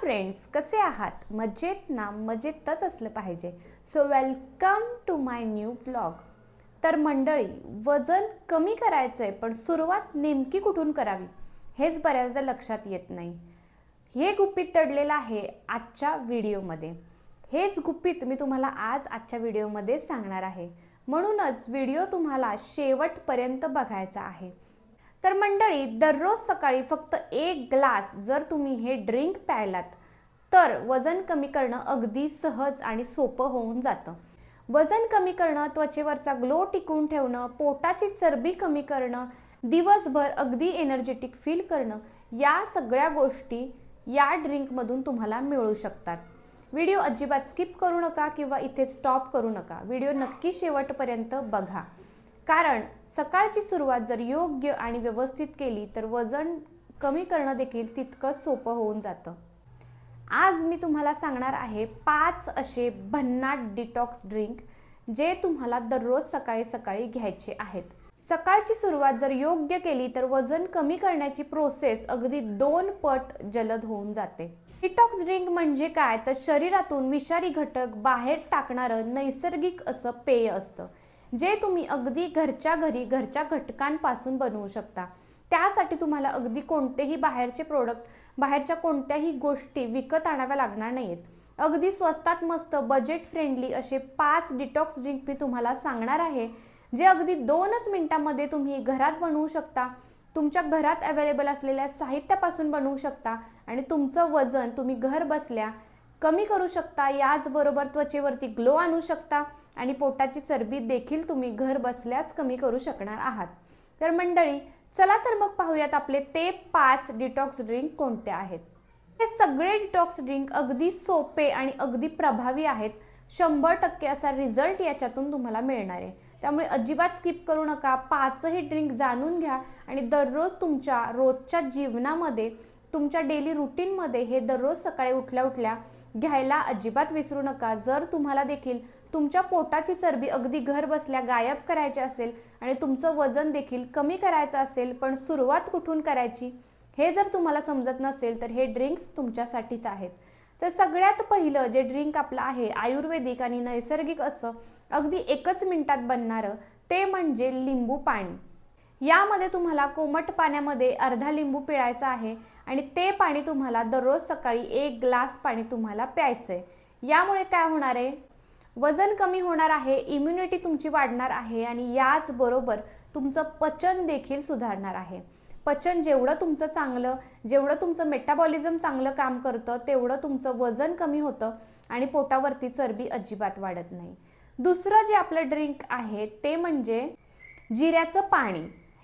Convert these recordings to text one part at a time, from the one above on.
Friends कसे आहात? मजेत ना? मजेतच असलं पाहिजे. So welcome to my new blog तर मंडळी वजन कमी करायचं आहे पण सुरुवात नेमकी कुठून करावी? हेच बऱ्याचदा लक्षात येत नाही. हे गुपित दडलेलं आहे आजच्या व्हिडिओमध्ये. हेच गुपित मी तुम्हाला आज आजच्या व्हिडिओमध्ये सांगणार आहे. म्हणूनच व्हिडिओ तुम्हाला शेवटपर्यंत बघायचा आहे. तर मंडळी दररोज सकाळी फक्त एक ग्लास जर तुम्ही हे ड्रिंक प्यायलात तर वजन कमी करणं अगदी सहज आणि सोपं होऊन जातं. वजन कमी करणं त्वचेवरचा ग्लो टिकून ठेवणं पोटाची चरबी कमी करणं दिवसभर अगदी एनर्जेटिक फील करणं या सगळ्या गोष्टी या ड्रिंकमधून तुम्हाला मिळू शकतात. व्हिडिओ अजिबात स्किप करू नका किंवा इथे स्टॉप करू नका. व्हिडिओ नक्की शेवटपर्यंत बघा. कारण सकाळची सुरुवात जर योग्य आणि व्यवस्थित केली तर वजन कमी करणं देखील तितकंच सोपं होऊन जातं. आज मी तुम्हाला सांगणार आहे पाच असे भन्नाट डिटॉक्स ड्रिंक जे तुम्हाला दररोज सकाळी सकाळी घ्यायचे आहेत. सकाळची सुरुवात जर योग्य केली तर वजन कमी करण्याची प्रोसेस अगदी दोन पट जलद होऊन जाते. डिटॉक्स ड्रिंक म्हणजे काय? तर शरीरातून विषारी घटक बाहेर टाकणारं नैसर्गिक असं पेय असतं. जे तुम्ही अगदी घरच्या घरी घरच्या घटकांपासून बनवू शकता. त्यासाठी तुम्हाला अगदी कोणतेही बाहेरचे प्रोडक्ट बाहेरच्या कोणत्याही गोष्टी विकत आणाव्या लागणार नाहीत. अगदी स्वस्तात मस्त बजेट फ्रेंडली असे पाच डिटॉक्स ड्रिंक मी तुम्हाला सांगणार आहे जे अगदी दोनच मिनिटांमध्ये तुम्ही घरात बनवू शकता. तुमच्या घरात अवेलेबल असलेल्या साहित्यापासून बनवू शकता आणि तुमचं वजन तुम्ही घर बसल्या कमी करू शकता याचबरोबर त्वचेवरती ग्लो आणू शकता आणि पोटाची चरबी देखील तुम्ही घर बसल्याच कमी करू शकणार आहात. तर मंडळी चला तर मग पाहूयात आपले ते पाच डिटॉक्स ड्रिंक कोणते आहेत. हे सगळे डिटॉक्स ड्रिंक अगदी सोपे आणि अगदी प्रभावी आहेत. शंभर टक्के असा रिझल्ट याच्यातून तुम्हाला मिळणार आहे. त्यामुळे अजिबात स्किप करू नका. पाचही ड्रिंक जाणून घ्या आणि दररोज तुमच्या रोजच्या जीवनामध्ये तुमच्या डेली रुटीनमध्ये हे दररोज सकाळी उठल्या उठल्या घ्यायला अजिबात विसरू नका. जर तुम्हाला देखील तुमच्या पोटाची चरबी अगदी घर बसल्या गायब करायची असेल आणि तुमचं वजन देखील कमी करायचं असेल पण सुरुवात कुठून करायची हे जर तुम्हाला समजत नसेल तर हे ड्रिंक्स तुमच्यासाठीच आहेत. तर सगळ्यात पहिलं जे ड्रिंक आपलं आहे आयुर्वेदिक आणि नैसर्गिक असं अगदी एकच मिनिटात बनणारं ते म्हणजे लिंबू पाणी. यामध्ये तुम्हाला कोमट पाण्यामध्ये अर्धा लिंबू पिळायचा आहे आणि ते पाणी तुम्हाला दररोज सकाळी एक ग्लास पाणी तुम्हाला प्यायचं आहे यामुळे काय होणार आहे? वजन कमी होणार आहे इम्युनिटी तुमची वाढणार आहे आणि याचबरोबर तुमचं पचन देखील सुधारणार आहे. पचन जेवढं तुमचं चांगलं जेवढं तुमचं मेटाबॉलिझम चांगलं काम करतं तेवढं तुमचं वजन कमी होतं आणि पोटावरती चरबी अजिबात वाढत नाही. दुसरं जे आपलं ड्रिंक आहे ते म्हणजे जिऱ्याचं पाणी.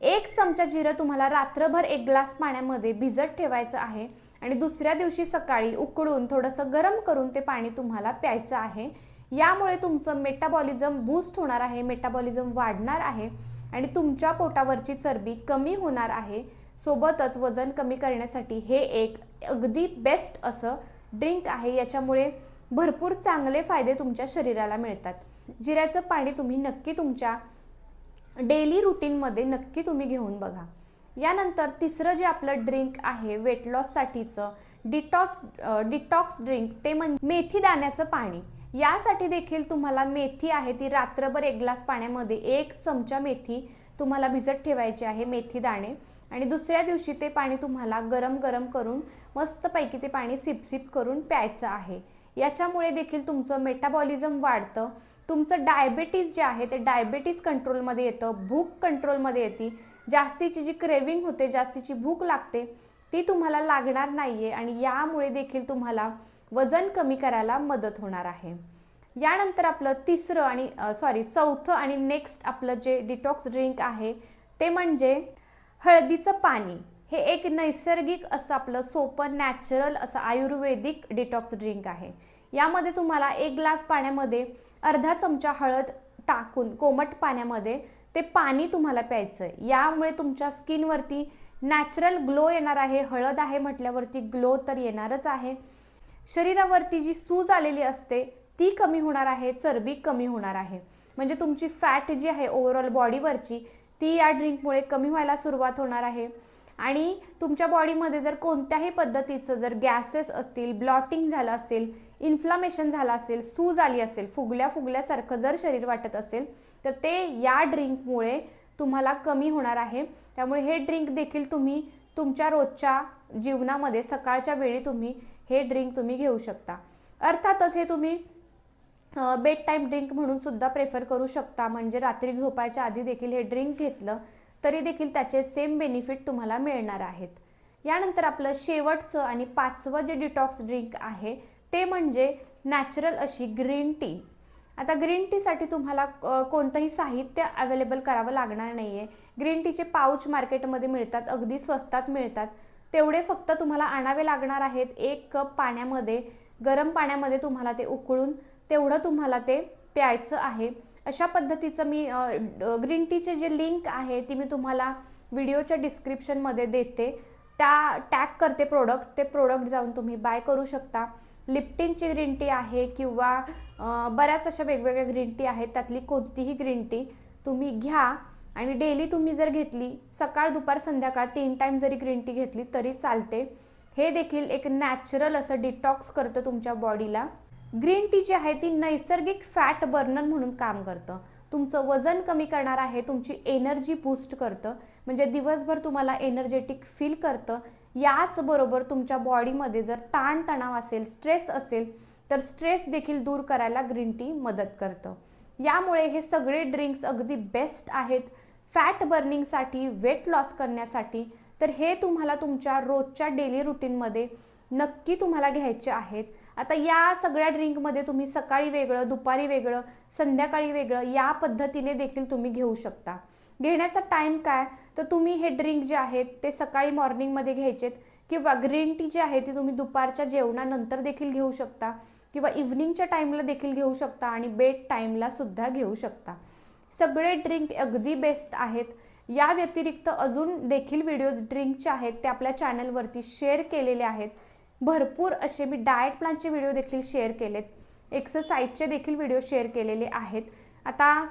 एक चमचा जिरं तुम्हाला रात्रभर एक ग्लास पाण्यामध्ये भिजत ठेवायचं आहे. आणि दुसऱ्या दिवशी सकाळी उकळून थोडंसं गरम करून ते पाणी तुम्हाला प्यायचं आहे. यामुळे तुमचं मेटाबॉलिझम बूस्ट होणार आहे मेटाबॉलिझम वाढणार आहे आणि तुमच्या पोटावरची चरबी कमी होणार आहे. सोबतच वजन कमी करण्यासाठी हे एक अगदी बेस्ट असं ड्रिंक आहे. याच्यामुळे भरपूर चांगले फायदे तुमच्या शरीराला मिळतात. जिऱ्याचं पाणी तुम्ही नक्की तुमच्या डेली रुटीनमध्ये नक्की तुम्ही घेऊन बघा. यानंतर तिसरं जे आपलं ड्रिंक आहे वेट लॉससाठीचं डिटॉक्स डिटॉक्स ड्रिंक ते म्हणजे मेथी दाण्याचं पाणी. यासाठी देखील तुम्हाला मेथी आहे ती रात्रभर एक ग्लास पाण्यामध्ये एक चमचा मेथी तुम्हाला भिजत ठेवायची आहे मेथी दाणे. आणि दुसऱ्या दिवशी ते पाणी तुम्हाला गरम गरम करून मस्तपैकी ते पाणी सिपसिप करून प्यायचं आहे. याच्यामुळे देखील तुमचं मेटाबॉलिझम वाढतं. तुमचं डायबेटीज जे आहे ते डायबेटीज कंट्रोलमध्ये येतं भूक कंट्रोलमध्ये येते. जास्तीची जी क्रेविंग होते जास्तीची भूक लागते ती तुम्हाला लागणार नाही आहे आणि यामुळे देखील तुम्हाला वजन कमी करायला मदत होणार आहे. यानंतर आपलं तिसरं आणि सॉरी चौथं आणि नेक्स्ट आपलं जे डिटॉक्स ड्रिंक आहे ते म्हणजे हळदीचं पाणी. हे एक नैसर्गिक असं आपलं सोपं नॅचरल असं आयुर्वेदिक डिटॉक्स ड्रिंक आहे. यामध्ये तुम्हाला एक ग्लास पाण्यामध्ये अर्धा चमचा हळद टाकून कोमट पाण्यामध्ये ते पाणी तुम्हाला प्यायचं आहे यामुळे तुमच्या स्किनवरती नॅचरल ग्लो येणार आहे. हळद आहे म्हटल्यावरती ग्लो तर येणारच आहे. शरीरावरती जी सूज आलेली असते ती कमी होणार आहे चरबी कमी होणार आहे. म्हणजे तुमची फॅट जी आहे ओव्हरऑल बॉडीवरची ती या ड्रिंकमुळे कमी व्हायला सुरुवात होणार आहे. आणि तुमच्या बॉडीमध्ये जर कोणत्याही पद्धतीचं जर गॅसेस असतील ब्लॉटिंग झालं असेल इन्फ्लामेशन झालं असेल सूज आली असेल फुगल्या फुगल्यासारखं जर शरीर वाटत असेल तर ते या ड्रिंकमुळे तुम्हाला कमी होणार आहे. त्यामुळे हे ड्रिंक देखील तुम्ही तुमच्या रोजच्या जीवनामध्ये सकाळच्या वेळी तुम्ही हे ड्रिंक तुम्ही घेऊ शकता. अर्थातच हे तुम्ही बेड टाईम ड्रिंक म्हणून सुद्धा प्रेफर करू शकता. म्हणजे रात्री झोपायच्या आधी देखील हे ड्रिंक घेतलं तरी देखील त्याचे सेम बेनिफिट तुम्हाला मिळणार आहेत. यानंतर आपलं शेवटचं आणि पाचवं जे डिटॉक्स ड्रिंक आहे ते म्हणजे नॅचरल अशी ग्रीन टी आता ग्रीन टीसाठी तुम्हाला कोणतंही साहित्य अवेलेबल करावं लागणार नाही आहे ग्रीन टीचे पाऊच मार्केटमध्ये मिळतात अगदी स्वस्तात मिळतात. तेवढे फक्त तुम्हाला आणावे लागणार आहेत. एक कप पाण्यामध्ये गरम पाण्यामध्ये तुम्हाला ते उकळून तेवढं तुम्हाला ते प्यायचं आहे. अशा पद्धतीचं मी ग्रीन टीचे जे लिंक आहे ती मी तुम्हाला व्हिडिओच्या डिस्क्रिप्शनमध्ये देते. त्या टॅग करते प्रोडक्ट ते प्रोडक्ट जाऊन तुम्ही बाय करू शकता. लिप्टिनची ग्रीन टी आहे किंवा बऱ्याच अशा वेगवेगळ्या ग्रीन टी आहेत त्यातली कोणतीही ग्रीन टी तुम्ही घ्या. आणि डेली तुम्ही जर घेतली सकाळ दुपार संध्याकाळ तीन टाईम जरी ग्रीन टी घेतली तरी चालते. हे देखील एक नॅचरल असं डिटॉक्स करतं तुमच्या बॉडीला. ग्रीन टी जी आहे ती नैसर्गिक फॅट बर्नर म्हणून काम करतं. तुमचं वजन कमी करणार आहे तुमची एनर्जी बूस्ट करतं. म्हणजे दिवसभर तुम्हाला एनर्जेटिक फील करतं. याचबरोबर तुमच्या बॉडीमध्ये जर ताणतणाव असेल स्ट्रेस असेल तर स्ट्रेस देखील दूर करायला ग्रीन टी मदत करतं. यामुळे हे सगळे ड्रिंक्स अगदी बेस्ट आहेत. फॅट बर्निंगसाठी वेट लॉस करण्यासाठी तर हे तुम्हाला तुमच्या रोजच्या डेली रुटीनमध्ये नक्की तुम्हाला घ्यायचे आहेत. आता या सगळ्या ड्रिंकमध्ये तुम्ही सकाळी वेगळं दुपारी वेगळं संध्याकाळी वेगळं या पद्धतीने देखील तुम्ही घेऊ शकता. घेण्याचा टाईम काय? तर तुम्ही हे ड्रिंक जे आहेत ते सकाळी मॉर्निंगमध्ये घ्यायचेत किंवा ग्रीन टी जी आहे ती तुम्ही दुपारच्या जेवणानंतर देखील घेऊ शकता किंवा इव्हनिंगच्या टाईमला देखील घेऊ शकता आणि बेड टाईमला सुद्धा घेऊ शकता. सगळे ड्रिंक अगदी बेस्ट आहेत. या व्यतिरिक्त अजून देखील व्हिडिओज ड्रिंकचे आहेत ते आपल्या चॅनलवरती शेअर केलेले आहेत. भरपूर असे मी डाएट प्लॅनचे व्हिडिओ देखील शेअर केलेत. एक्सरसाइजचे देखील व्हिडिओ शेअर केलेले आहेत. आता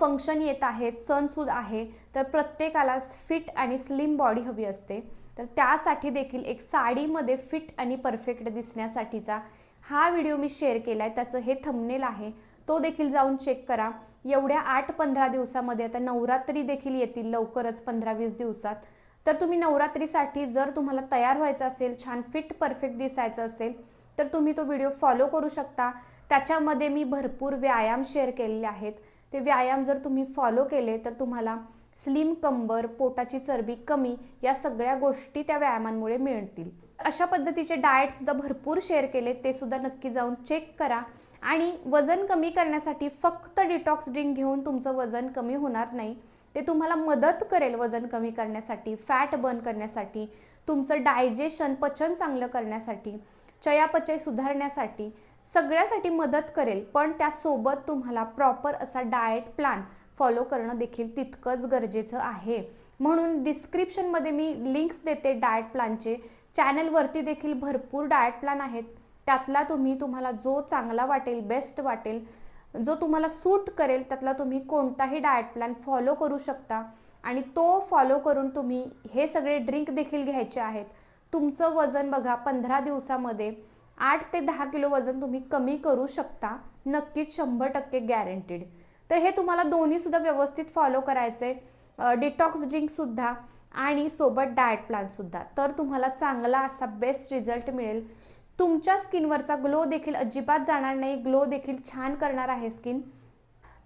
फंक्शन येत आहेत सणसूद आहे तर प्रत्येकाला फिट आणि स्लिम बॉडी हवी असते. तर त्यासाठी देखील एक साडीमध्ये फिट आणि परफेक्ट दिसण्यासाठीचा हा व्हिडिओ मी शेअर केला आहे त्याचं हे थंबनेल आहे. तो देखील जाऊन चेक करा. एवढ्या आठ पंधरा दिवसामध्ये आता नवरात्री देखील येतील लवकरच पंधरा वीस दिवसात. तर तुम्ही नवरात्रीसाठी जर तुम्हाला तयार व्हायचं असेल छान फिट परफेक्ट दिसायचं असेल तर तुम्ही तो व्हिडिओ फॉलो करू शकता. त्याच्यामध्ये मी भरपूर व्यायाम शेअर केलेले आहेत. ते व्यायाम जर तुम्ही फॉलो केले तर तुम्हाला स्लिम कंबर पोटाची चरबी कमी या सगळ्या गोष्टी त्या व्यायामांमुळे मिळतील. अशा पद्धतीचे डाएटसुद्धा भरपूर शेअर केले ते सुद्धा नक्की जाऊन चेक करा. आणि वजन कमी करण्यासाठी फक्त डिटॉक्स ड्रिंक घेऊन तुमचं वजन कमी होणार नाही. ते तुम्हाला मदत करेल वजन कमी करण्यासाठी फॅट बर्न करण्यासाठी तुमचं डायजेशन पचन चांगलं करण्यासाठी चयापचय सुधारण्यासाठी सगळ्यासाठी मदत करेल. पण त्यासोबत तुम्हाला प्रॉपर असा डाएट प्लॅन फॉलो करणं देखील तितकंच गरजेचं आहे. म्हणून डिस्क्रिप्शनमध्ये मी लिंक्स देते डाएट प्लॅनचे चॅनलवरती देखील भरपूर डाएट प्लॅन आहेत. त्यातला तुम्ही तुम्हाला जो चांगला वाटेल बेस्ट वाटेल जो तुम्हाला सूट करेल त्यातला तुम्ही कोणताही डाएट प्लॅन फॉलो करू शकता. आणि तो फॉलो करून तुम्ही हे सगळे ड्रिंक देखील घ्यायचे आहेत. तुमचं वजन बघा पंधरा दिवसामध्ये आठ ते दहा किलो वजन तुम्ही कमी करू शकता. नक्कीच शंभर टक्के गॅरंटीड तर हे तुम्हाला दोन्हीसुद्धा व्यवस्थित फॉलो करायचे डिटॉक्स ड्रिंकसुद्धा आणि सोबत डाएट प्लॅनसुद्धा तर तुम्हाला चांगला असा बेस्ट रिझल्ट मिळेल. तुमच्या स्किनवरचा ग्लो देखील अजिबात जाणार नाही ग्लो देखील छान करणार आहे स्किन.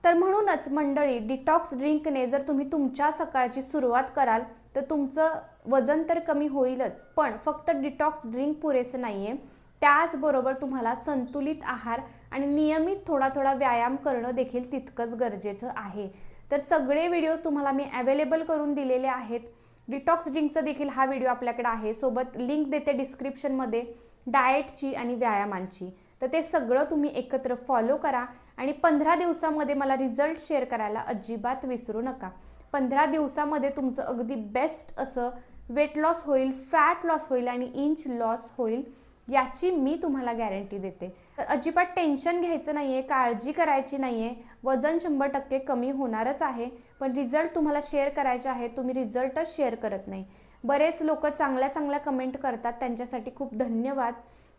तर म्हणूनच मंडळी डिटॉक्स ड्रिंकने जर तुम्ही तुमच्या सकाळची सुरुवात कराल तर तुमचं वजन तर कमी होईलच पण फक्त डिटॉक्स ड्रिंक पुरेसं नाही आहे त्याचबरोबर तुम्हाला संतुलित आहार आणि नियमित थोडा थोडा व्यायाम करणं देखील तितकंच गरजेचं आहे. तर सगळे व्हिडिओज तुम्हाला मी अवेलेबल करून दिलेले आहेत. डिटॉक्स ड्रिंकचा देखील हा व्हिडिओ आपल्याकडे आहे. सोबत लिंक देते डिस्क्रिप्शनमध्ये डाएटची आणि व्यायामांची. तर ते सगळं तुम्ही एकत्र फॉलो करा आणि पंधरा दिवसामध्ये मला रिझल्ट शेअर करायला अजिबात विसरू नका. पंधरा दिवसामध्ये तुमचं अगदी बेस्ट असं वेट लॉस होईल फॅट लॉस होईल आणि इंच लॉस होईल याची मी तुम्हाला गॅरंटी देते. तर अजिबात टेन्शन घ्यायचं नाही आहे काळजी करायची नाही आहे वजन शंभर टक्के कमी होणारच आहे. पण रिझल्ट तुम्हाला शेअर करायचे आहे तुम्ही रिझल्टच शेअर करत नाही. बरेच लोक चांगल्या चांगल्या कमेंट करतात. त्यांच्यासाठी खूप धन्यवाद.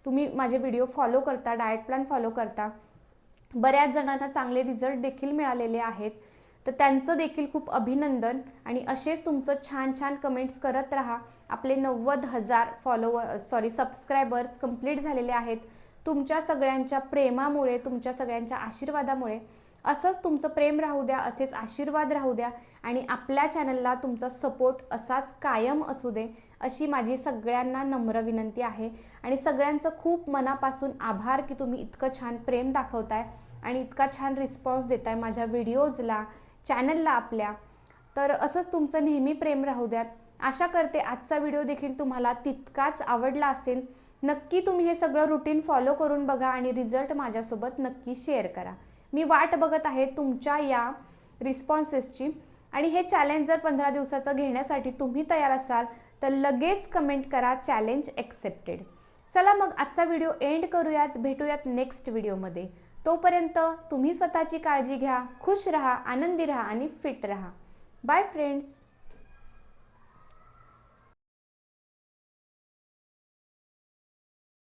तुम्ही माझे व्हिडिओ फॉलो करता डाएट प्लॅन फॉलो करता. बऱ्याच जणांना चांगले रिझल्ट देखील मिळालेले आहेत. तर त्यांचं देखील खूप अभिनंदन. आणि असेच तुमचं छान छान कमेंट्स करत राहा. आपले नव्वद हजार फॉलोवर सॉरी सबस्क्रायबर्स कंप्लीट झालेले आहेत. तुमच्या सगळ्यांच्या प्रेमामुळे तुमच्या सगळ्यांच्या आशीर्वादामुळे. असंच तुमचं प्रेम राहू द्या असेच आशीर्वाद राहू द्या. आणि आपल्या चॅनलला तुमचा सपोर्ट असाच कायम असू दे अशी माझी सगळ्यांना नम्र विनंती आहे. आणि सगळ्यांचं खूप मनापासून आभार की तुम्ही इतकं छान प्रेम दाखवताय आणि इतका छान रिस्पॉन्स देताय माझ्या व्हिडिओजला चॅनलला आपल्या. तर असंच तुमचं नेहमी प्रेम राहू द्यात. आशा करते आजचा व्हिडिओ देखील तुम्हाला तितकाच आवडला असेल. नक्की तुम्ही हे सगळं रुटीन फॉलो करून बघा आणि रिझल्ट माझ्यासोबत नक्की शेअर करा. मी वाट बघत आहे तुमच्या या रिस्पॉन्सेसची आणि हे चॅलेंज जर पंधरा दिवसाचं घेण्यासाठी तुम्ही तयार असाल तर लगेच कमेंट करा चॅलेंज एक्सेप्टेड चला मग आजचा व्हिडिओ एंड करूयात भेटूयात नेक्स्ट व्हिडिओमध्ये तोपर्यंत तुम्ही स्वतःची काळजी घ्या खुश रहा आनंदी रहा आणि फिट रहा. Bye friends